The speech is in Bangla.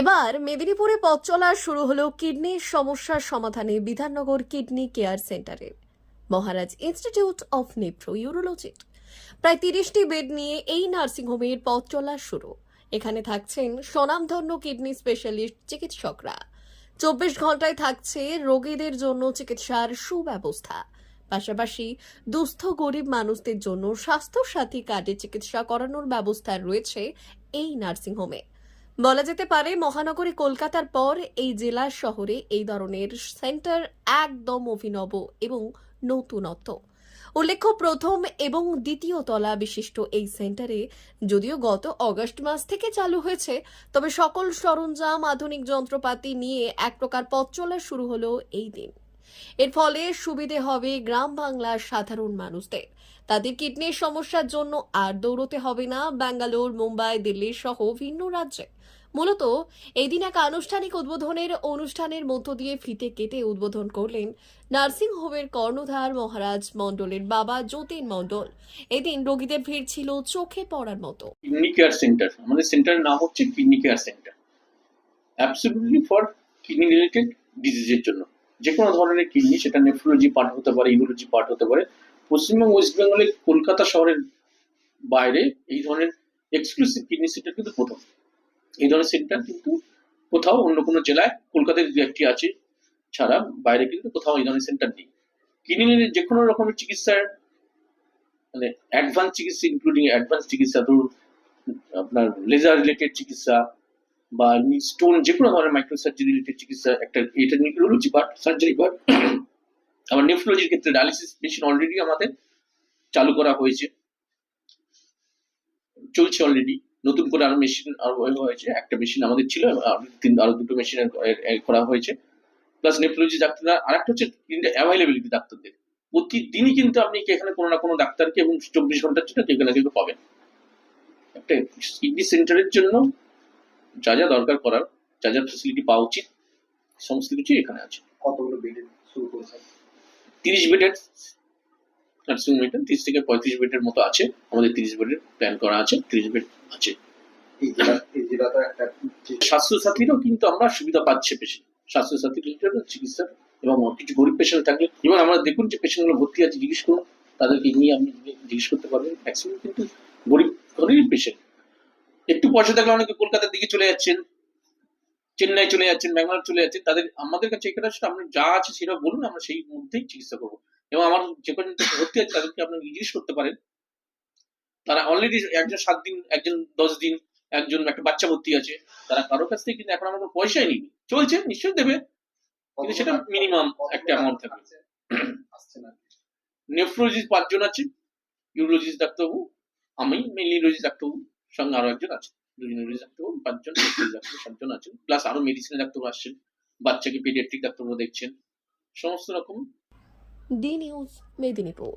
এবার মেদিনীপুরে পথ চলা শুরু হলো কিডনির সমস্যার সমাধানে বিধাননগর কিডনি কেয়ার সেন্টারে। Maharaj institute of nephro urology প্রায় তিরিশটি বেড নিয়ে এই নার্সিংহোমের পথ চলা শুরু। এখানে থাকছেন স্বনামধন্য কিডনি স্পেশালিস্ট চিকিৎসকরা। চব্বিশ ঘন্টায় থাকছে রোগীদের জন্য চিকিৎসার সুব্যবস্থা। পাশাপাশি দুস্থ গরিব মানুষদের জন্য স্বাস্থ্য সাথী কার্ডে চিকিৎসা করানোর ব্যবস্থা রয়েছে এই নার্সিংহোমে। বলা যেতে পারে মহানগরী কলকাতার পর এই জেলা শহরে এই ধরনের সেন্টার একদম অভিনব এবং নতুনত্ব। উল্লেখ্য, প্রথম এবং দ্বিতীয় তলা বিশিষ্ট এই সেন্টারে যদিও গত অগস্ট মাস থেকে চালু হয়েছে, তবে সকল সরঞ্জাম, আধুনিক যন্ত্রপাতি নিয়ে এক প্রকার পথ চলা শুরু হলো এই দিন। এর ফলে সুবিধে হবে গ্রাম বাংলার সাধারণ মানুষদের। তাদের কিডনির সমস্যার জন্য আর দৌড়তে হবে না। ব্যাঙ্গালোর, মুম্বাই, দিল্লি সহ ভিন্ন রাজ্যে। মূলত এই দিন এক আনুষ্ঠানিক উদ্বোধনের অনুষ্ঠানের মধ্য দিয়ে ফিতে কেটে উদ্বোধন করলেন নার্সিং হোমের কর্ণধার মহারাজ মণ্ডলের বাবা যতীন মণ্ডল। এদিন রোগীদের ভিড় ছিল চোখে পড়ার মতো। কিডনি কেয়ার সেন্টার আমাদের সেন্টারের নাম হচ্ছে kidney care centre absolutely for kidney related ডিজিজের জন্য। যে কোনো ধরনের কিডনি, সেটা নেফ্রোলজি পার্ট হতে পারে ইউরোলজি পার্ট হতে পারে, পশ্চিমবঙ্গ ওয়েস্ট বেঙ্গলে কলকাতা শহরের বাইরে এই ধরনের এক্সক্লুসিভ কিডনি সেন্টার কিন্তু প্রথম। এই ধরনের সেন্টার কিন্তু কোথাও অন্য কোনো জেলায় কলকাতায় দু একটি আছে, ছাড়া বাইরে কিন্তু কোথাও এই ধরনের সেন্টার নেই। কিডনির যে কোনো রকমের চিকিৎসার মানে অ্যাডভান্স চিকিৎসা ইনক্লুডিং অ্যাডভান্স চিকিৎসা, ধরুন আপনার লেজার রিলেটেড চিকিৎসা বা স্টোন যে কোনো ধরনের মাইক্রো সার্জারি রিলেটেড চিকিৎসা একটা এটা নিউরোলজি পার্ট সার্জারি পার্ট আবার নেফ্রোলজির ক্ষেত্রে ডায়ালিসিস মেশিন অলরেডি আমাদের চালু করা হয়েছে। চলছে অলরেডি নতুন করে আরও মেশিন আরও হয়েছে, একটা মেশিন আমাদের ছিল, আরও তিন, আরও দুটো মেশিন করা হয়েছে। প্লাস নেফ্রোলজি ডাক্তাররা, আরেকটা হচ্ছে অ্যাভেলেবিলিটি ডাক্তারদের। প্রতিদিনই কিন্তু আপনি এখানে কোনো না কোনো ডাক্তারকে এবং চব্বিশ ঘণ্টার জন্য কেউ না কেউ পাবেন। একটা কিডনি সেন্টারের জন্য যা যা দরকার করার যা যা ফেসিলিটি পাওয়া উচিত সমস্ত কিছু এখানে আছে। কতগুলো বেডে শুরু করেছে? তিরিশ বেডের নার্সিং হোম তিরিশ থেকে পঁয়ত্রিশ বেডের মতো আছে। আমাদের তিরিশ বেডের প্ল্যান করা আছে তিরিশ বেড আছে। এই জেলা এই জেলাটা একটা যে- স্বাস্থ্য সাথীরও কিন্তু আমরা সুবিধা পাচ্ছে পেশেন্ট স্বাস্থ্য সাথী চিকিৎসা এবং কিছু গরিব পেশেন্ট থাকলে এবং আমরা দেখুন যে পেশেন্টগুলো ভর্তি আছে জিজ্ঞেস করুন তাদেরকে নিয়ে আপনি জিজ্ঞেস করতে পারবেন। ম্যাক্সিমাম কিন্তু গরিব ঘরেরই পেশেন্ট একটু পয়সা থাকলে অনেকে কলকাতার দিকে চলে যাচ্ছেন, চেন্নাই চলে যাচ্ছেন, ব্যাঙ্গালোর চলে যাচ্ছেন, তাদের, আমাদের কাছে এখানে আসলে আমরা যা আছে সেটা বলুন, আমরা সেই মধ্যেই চিকিৎসা করব। এবং আমার যেখানে ভর্তি আছে তাদেরকে আপনি জিজ্ঞেস করতে পারেন। তারা অলরেডি একজন সাত দিন, একজন দশ দিন, একজন একটা বাচ্চা ভর্তি আছে, তারা কারও কাছ থেকে কিন্তু এখন আমাদের পয়সাই নেই। চলছে, নিশ্চয়ই দেবে। কিন্তু সেটা মিনিমাম একটা amount থাকবে। নেফ্রোলজিস্ট পাঁচজন আছে, ইউরোলজিস্ট ডাক্তারবাবু, আমি মেলিওলজি ডাক্তারবাবু। সঙ্গে আরও একজন আছে। দুজন ডাক্তার পাঁচজন ডাক্তার সাতজন আছেন। প্লাস আরও মেডিসিন ডাক্তার আসছেন। বাচ্চাকে পিডিয়াট্রিক ডাক্তারবাবু দেখছেন। সমস্ত রকম। D news Medinipur